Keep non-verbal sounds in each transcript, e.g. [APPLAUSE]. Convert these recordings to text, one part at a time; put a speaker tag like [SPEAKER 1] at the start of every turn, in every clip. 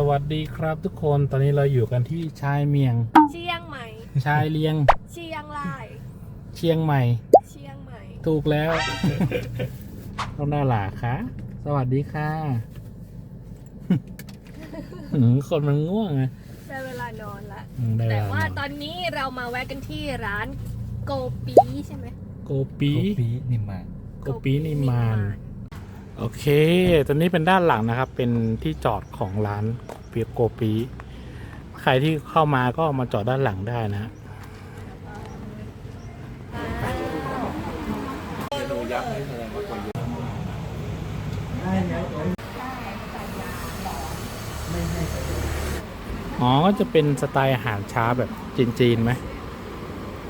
[SPEAKER 1] สวัสดีครับทุกคนตอนนี้เราอยู่กันที่ชายเมียง
[SPEAKER 2] เชียงใหม่
[SPEAKER 1] ชายเลียง
[SPEAKER 2] เชียงราย
[SPEAKER 1] เชียงใหม่
[SPEAKER 2] เชียงใหม่
[SPEAKER 1] ถูกแล้ว ต้องได้หล่ะคะสวัสดีค่ะหืมคนมันง่วงไง
[SPEAKER 2] ได้เวลานอนละ
[SPEAKER 1] อืมได้เว
[SPEAKER 2] แต่
[SPEAKER 1] ลา
[SPEAKER 2] ว่าน
[SPEAKER 1] อน
[SPEAKER 2] ตอนนี้เรามาแวะกันที่ร้านโกปีใช่ไหม
[SPEAKER 1] โกปี
[SPEAKER 3] โกปีนิมมาน
[SPEAKER 1] โกปีนิมาน โอเคตอนนี้เป็นด้านหลังนะครับ เป็นที่จอดของร้านเปียโกปี ใครที่เข้ามาก็มาจอดด้านหลังได้นะฮะอ๋อ ก็จะเป็นสไตล์อาหารช้าแบบจีนๆไหม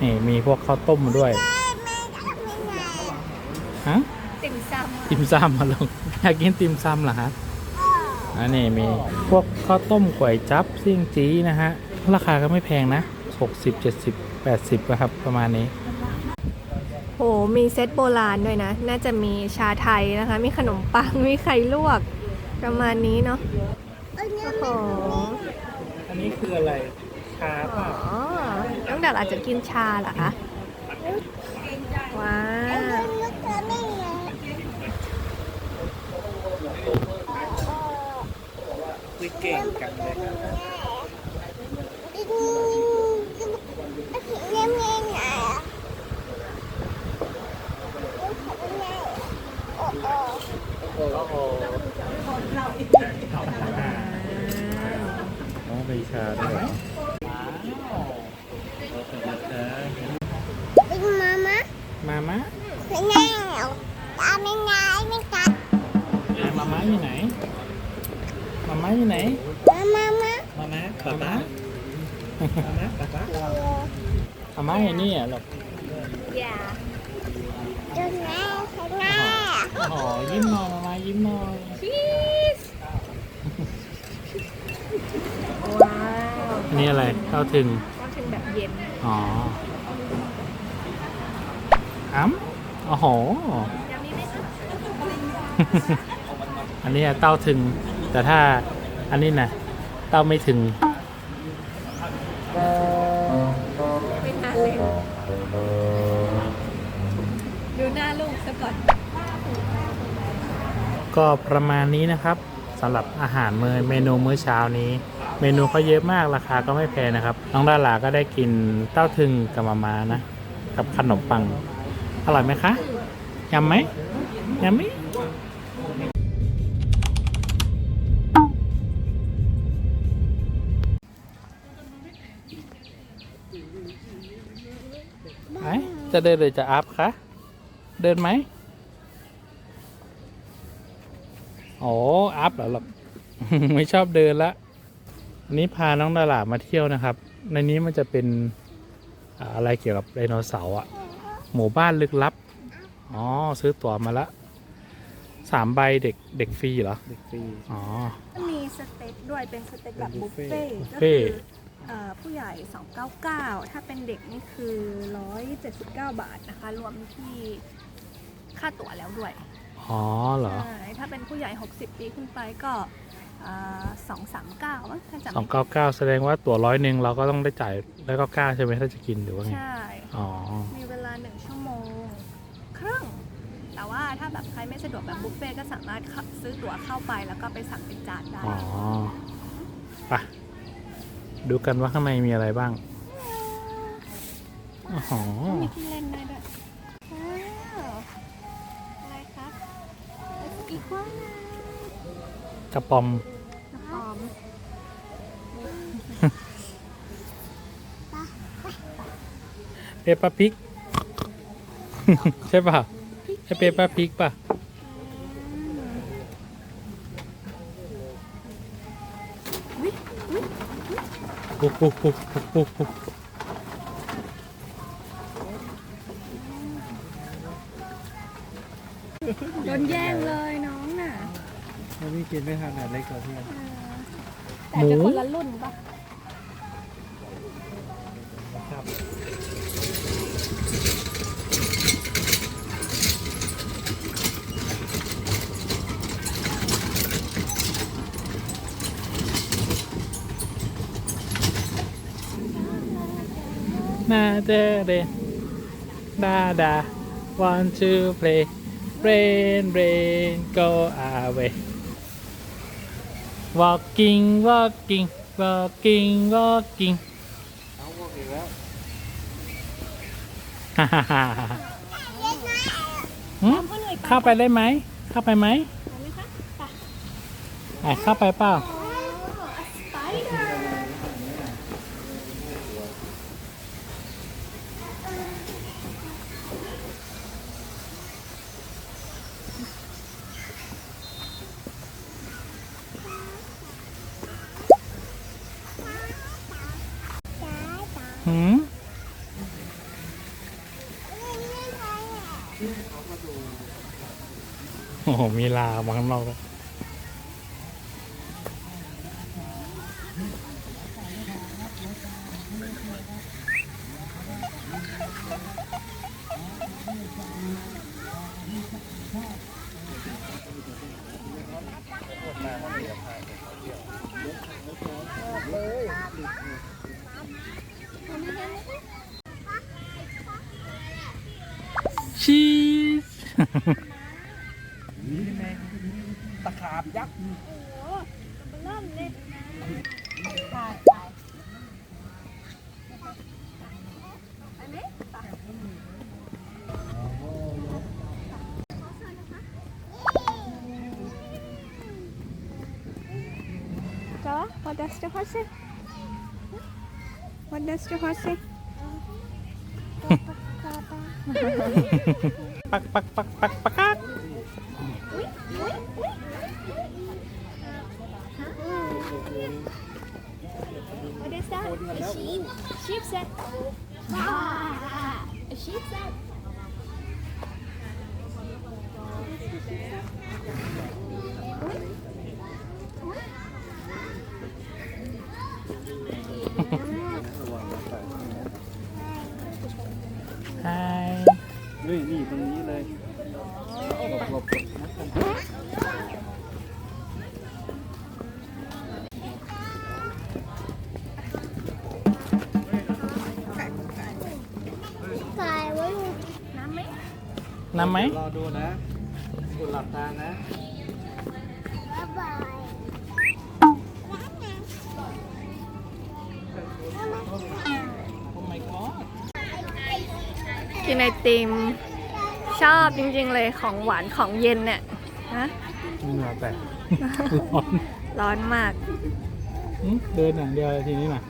[SPEAKER 1] นี่ มีพวกข้าวต้มด้วย ฮะ
[SPEAKER 2] ติ่มซำอะ
[SPEAKER 1] ติมซำมาลง อยากกินติมซำเหรอฮะอันนี้มีพวกข้าวต้มก๋วยจับเสี่ยงจี้นะฮะ ราคาก็ไม่แพงนะ 60 70 80นะครับ ประมาณนี้
[SPEAKER 2] โห มีเซตโบราณด้วยนะ น่าจะมีชาไทยนะคะ มีขนมปัง มีไข่ลวก ประมาณนี้เนาะโอ้โห
[SPEAKER 1] อันนี้คืออะไร ชา
[SPEAKER 2] อ๋อ น้องดักอาจจะกินชาเหรอคะ ว้าว
[SPEAKER 1] คุยเก่งจังเลยโอ้โหน้องไปชาด้วยว้าวมามามามาอยู่ไหนมามาอยู่ไหน
[SPEAKER 3] มามาป๊าป๊ามามาป๊าป๊า
[SPEAKER 1] มามาอยู่นี่อะหรอก
[SPEAKER 2] อย่า
[SPEAKER 1] โอ้โหยิ้มหน่อยมามายิ้มหน่อย
[SPEAKER 2] ชีสว้าว
[SPEAKER 1] อันนี่อะไรเข้าถึง
[SPEAKER 2] ก็เป็นแบบเย็น
[SPEAKER 1] อ๋ออ้ำโอ้โห
[SPEAKER 2] ยามีไหมคะ
[SPEAKER 1] อันนี้เต้าถึง แต่ถ้าอันนี้นะเต้าไม่ถึง
[SPEAKER 2] ไม่ทานเลยดูหน้าลูกซะก่อน
[SPEAKER 1] ก็ประมาณนี้นะครับสำหรับอาหารเมอเมนูมื้อเช้านี้ เมนูเขาเยอะมากราคาก็ไม่แพงนะครับ น้องดาราก็ได้กินเต้าถึงกับมามานะ กับขนมปัง อร่อยไหมคะยำไหมยำไหม ไหนจะเดินหรือจะอัพคะเดินไหมโอ้อัพเหรอหรอกไม่ชอบเดินละอันนี้พาน้องดารามาเที่ยวนะครับ ในนี้มันจะเป็นอ่าอะไรเกี่ยวกับไดโนเสาร์อะหมู่บ้านลึกลับ อ๋อ ซื้อตั๋วมาละสามใบเด็กเด็กฟรีเหรอ
[SPEAKER 3] เด็กฟรี
[SPEAKER 1] อ๋อ
[SPEAKER 2] มีสเต็กด้วยเป็นสเต็กแบบบุฟเฟ่
[SPEAKER 1] บุฟ
[SPEAKER 2] ก็
[SPEAKER 1] เฟ่
[SPEAKER 2] คือเอ่อ ผู้ใหญ่ 299 ถ้าเป็นเด็กนี่คือ 179 บาทนะคะ รวมที่ค่าตั๋วแล้วด้วย
[SPEAKER 1] อ๋อเหรอ
[SPEAKER 2] ใช่ ถ้าเป็นผู้ใหญ่ 60 ปีขึ้นไปก็สองสามเก้าถ้าจำ
[SPEAKER 1] สอง
[SPEAKER 2] ไม่ผิด
[SPEAKER 1] เก้าเก้าแสดงว่าตั๋วร้อยหนึ่งเราก็ต้องได้จ่ายแล้วก็เก้าใช่ไหมถ้าจะกินหรือว่าไง
[SPEAKER 2] ใช่
[SPEAKER 1] อ๋อ
[SPEAKER 2] มีเวลา1ชั่วโมงครึ่งแต่ว่าถ้าแบบใครไม่สะดวกแบบบุฟเฟ่ต์ก็สามารถเข้าซื้อตั๋วเข้าไปแล้วก็ไปสั่งเป็นจานได้
[SPEAKER 1] อ๋อ ไป ดูกันว่าข้างในมีอะไรบ้างอ๋อ
[SPEAKER 2] มีที่เล่นได้ด้วยว้าวอะไรครับอีกว่า
[SPEAKER 1] กระป๋อม
[SPEAKER 2] กระป๋อม
[SPEAKER 1] เปปปาพิก ใช่ป่ะใช่เปปปาพิกป่ะ
[SPEAKER 2] โดนแย่งเลยน้องน่ะ
[SPEAKER 3] แล้วพี่กินไม่ทันอะเล็กกว่าเพื่อน
[SPEAKER 2] แต่จะคนละรุ่นปะ
[SPEAKER 1] นาเดเรดาดา want to play rain rain go away walking walking walking walking
[SPEAKER 3] เอาพวกอีกแล้ว
[SPEAKER 1] ฮ่าฮ่าฮ่าหืมเข้าไปได้ไหม เข้าไปไหมไอเข้าไปเปล่า หืมโอ้โหมีลามาข้างนอกแล้ว ชีส
[SPEAKER 3] ตะขาบยักษ์
[SPEAKER 2] Bella, what does the horse say? What does the horse say? [LAUGHS]
[SPEAKER 1] ปักปักปักปักปักปัก
[SPEAKER 2] What is that? A sheep. Sheep said. A sheep said.
[SPEAKER 1] ไำไหม
[SPEAKER 3] รอดูนะคุณหลับตานะ
[SPEAKER 1] โอ้ my god
[SPEAKER 2] กินไอติม ชอบจริงๆเลยของหวานของเย็นเนี่ยฮะ
[SPEAKER 1] เหงื่อแตกร้อน
[SPEAKER 2] ร้อนมาก
[SPEAKER 1] หึเดินอย่างเดียวเลยทีนี้น่ะ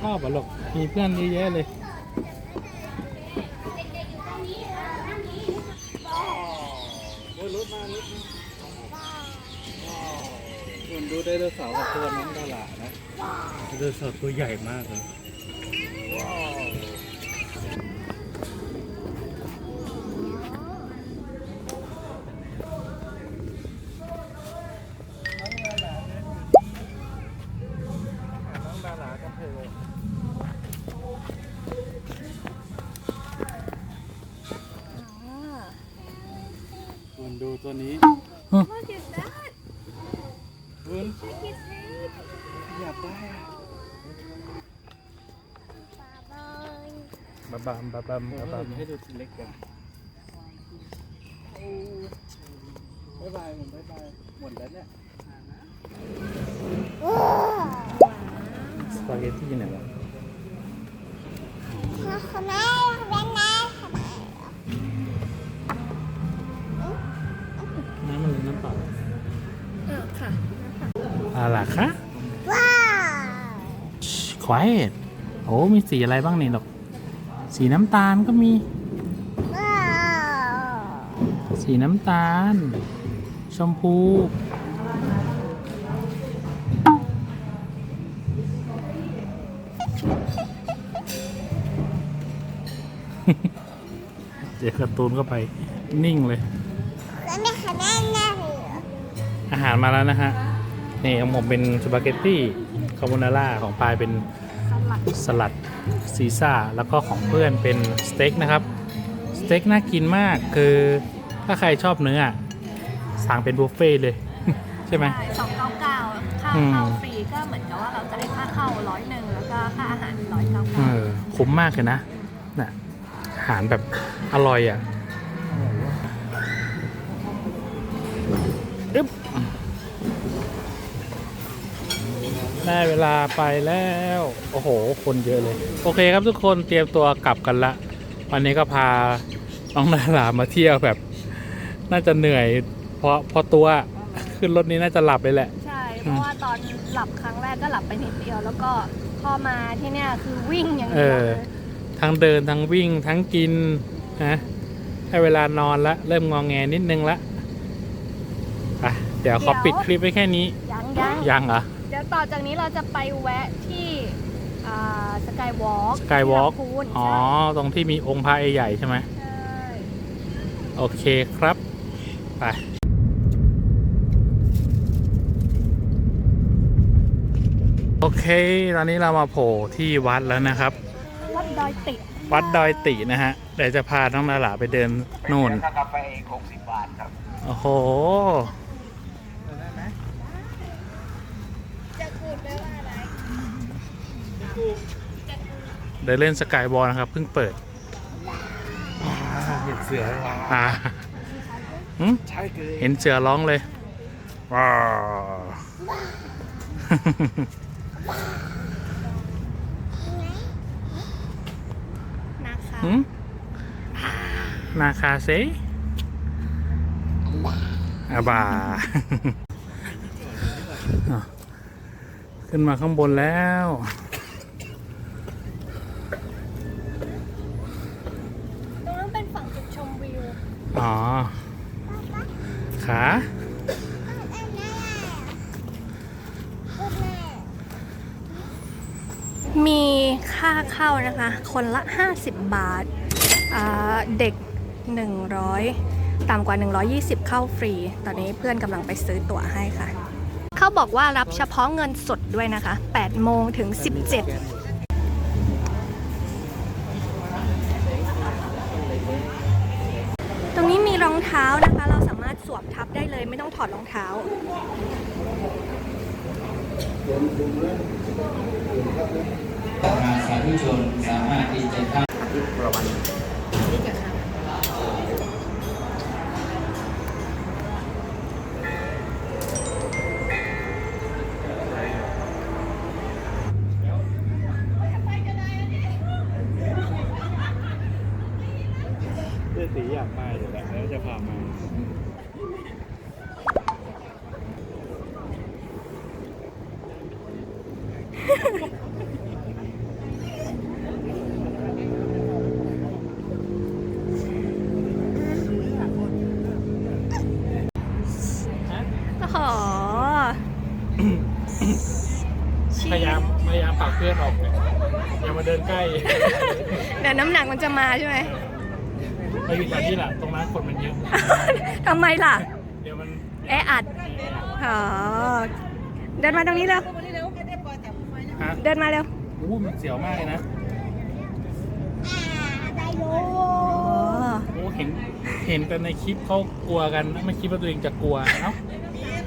[SPEAKER 1] ชอบอะลูกมีเพื่อนเยอะแยะเลย
[SPEAKER 3] ดูไดโนเสาร์กับตัวน้องดารานะไดโนเสาร์ตัวใหญ่มากเลยน้องดารากับเธอคุณดูตัวนี้ อยากได้อะ
[SPEAKER 1] บะบัมบะบัมบาบัม
[SPEAKER 3] ให้ดูทีเล็กกันบ๊ายบายผมบ๊ายบายหมดแล้วเนี่ย
[SPEAKER 1] สปาเกตตี้ไหนวะ
[SPEAKER 2] อะ
[SPEAKER 1] ไรคะควายโอ้มีสีอะไรบ้างเนี่ยหรอก สีน้ำตาลก็มีสีน้ำตาล ชมพู เจอการ์ตูนเข้าไปนิ่งเลยอาหารมาแล้วนะฮะ นี่ของผมเป็นสปาเกตตี้คาโบนาร่าของปลายเป็น
[SPEAKER 2] สลัด
[SPEAKER 1] สลัดซีซ่าแล้วก็ของเพื่อนเป็นสเต็กนะครับสเต็กน่ากินมากคือถ้าใครชอบเนื้อสั่งเป็นบุฟเฟ่ต์เลย ใช่ไหม
[SPEAKER 2] สองเก้าเก้าค่า
[SPEAKER 1] อืม
[SPEAKER 2] เข้าฟรีก็เหมือนกับว่าเราจ่ายค่าเข้าร้อยหนึ่งแล้วก็ค่าอาหารร้อยเก้า
[SPEAKER 1] เอ
[SPEAKER 2] เก้า
[SPEAKER 1] อโคคุ้มมากเลยนะน่ะอาหารแบบอร่อยอะอึ๊บ ได้เวลาไปแล้ว โอ้โห คนเยอะเลย โอเคครับทุกคนเตรียมตัวกลับกันละ วันนี้ก็พาน้องดารามาเที่ยวแบบ น่าจะเหนื่อยเพราะเพราะตัวขึ้นรถนี้น่าจะหลับเลยแหละ
[SPEAKER 2] ใช่ เพราะว่าตอนหลับครั้งแรกก็หลับไปนิดเดียว แล้วก็พอมาที่เนี่ยคือวิ่งอย่าง
[SPEAKER 1] เอ
[SPEAKER 2] เดียว
[SPEAKER 1] อ
[SPEAKER 2] เลย
[SPEAKER 1] ทั้งเดินทั้งวิ่งทั้งกินนะให้เวลานอนละเริ่มงองแงนิดนึงละอะเดี๋ยวขอปิดคลิปไว้แค่นี้
[SPEAKER 2] ยังยัง
[SPEAKER 1] ยังเหรอ
[SPEAKER 2] เดี๋ยวต่อจากนี้เราจะไปแวะที่สกายวอล์ก
[SPEAKER 1] Skywalk
[SPEAKER 2] พูน
[SPEAKER 1] อ๋อ ตรงที่มีองค์พระใหญ่ๆใช่ไหม
[SPEAKER 2] ใช่
[SPEAKER 1] โอเคครับ ไปโอเค ตอนนี้เรามาโผล่ที่วัดแล้วนะครับ
[SPEAKER 2] วัดดอยติ
[SPEAKER 1] วัดดอยตินะฮะ เดี๋ยวจะพาน้องนาหลาไปเดินนู่น
[SPEAKER 3] ถ้ากาแฟเองหกสิบบาทครับ
[SPEAKER 1] โอ้โห
[SPEAKER 3] ได้ไหม
[SPEAKER 2] จะกูดแปลว่าอะไร
[SPEAKER 1] เดินเล่นสกายวอลนะครับเพิ่งเปิด
[SPEAKER 3] เห็นเสือแล้ว
[SPEAKER 1] อ่าหึ
[SPEAKER 3] ใช่เกิน
[SPEAKER 1] เห็นเสือร้องเลยว้าว
[SPEAKER 2] นะคะ
[SPEAKER 1] หึนาคาเซอาบาอะขึ้นมาข้างบนแล้ว อ๋อ ขา
[SPEAKER 2] มีค่าเข้านะคะ คนละ 50 บาทาเด็ก 100 ต่ำกว่า 120 เข้าฟรี ตอนนี้เพื่อนกำลังไปซื้อตั๋วให้ค่ะ เขาบอกว่ารับเฉพาะเงินสดด้วยนะคะ 8 โมงถึง 17 เท้านะคะ เราสามารถสวมทับได้เลยไม่ต้องถอดรองเท้า
[SPEAKER 4] สาธุชนสามารถที่จะเข้า
[SPEAKER 3] เพื่อนสีอยากไป จะพามา
[SPEAKER 2] โอ้โห
[SPEAKER 1] พยายามพยายามปากเพื่อนออกเนี่ยอย่ามาเดินใกล้
[SPEAKER 2] เดี๋ยวน้ำหนักมันจะมาใช่ไหม
[SPEAKER 1] มาอยู่แถวนี้แหละตรงนั้นคนมันเยอะ
[SPEAKER 2] ทำไมล่ะ
[SPEAKER 1] เดี๋ยวมัน
[SPEAKER 2] แออัดอ๋อเดินมาตรงนี้เร็ว
[SPEAKER 1] ฮะ
[SPEAKER 2] เดินมาเร็ว
[SPEAKER 1] อู้มันเสียวมากเลยนะ
[SPEAKER 2] โอ้
[SPEAKER 1] โอ้เห็นเห็นแต่ในคลิปเขากลัวกันไม่คิดว่าตัวเองจะกลัวเอ้า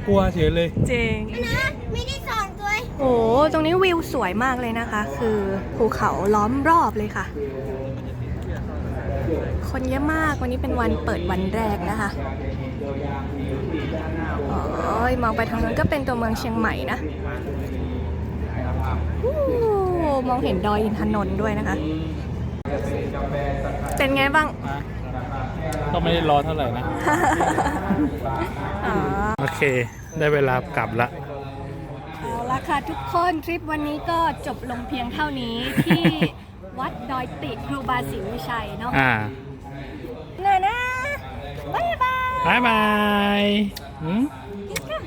[SPEAKER 1] กลัวเฉยเลย
[SPEAKER 2] จริงโอ้ตรงนี้วิวสวยมากเลยนะคะ คือภูเขาล้อมรอบเลยค่ะ คนเยอะมากวันนี้เป็นวันเปิดวันแรกนะคะโอ้ยมองไปทางนั้นก็เป็นตัวเมืองเชียงใหม่นะอู้มองเห็นดอยอินทนนท์ด้วยนะคะ เป็นไงบ้าง
[SPEAKER 1] นะก็ไม่ได้รอเท่าไหร่นะ
[SPEAKER 2] อ๋อ
[SPEAKER 1] โอเค ได้เวลากลับละ
[SPEAKER 2] เอาละค่ะทุกคนทริปวันนี้ก็จบลงเพียงเท่านี้ที่วัดดอยติครูบาศรีวิชัยเนาะ
[SPEAKER 1] อ่า
[SPEAKER 2] น่ะนะ บ๊ายบาย
[SPEAKER 1] บายบายหืม
[SPEAKER 2] ค่ะ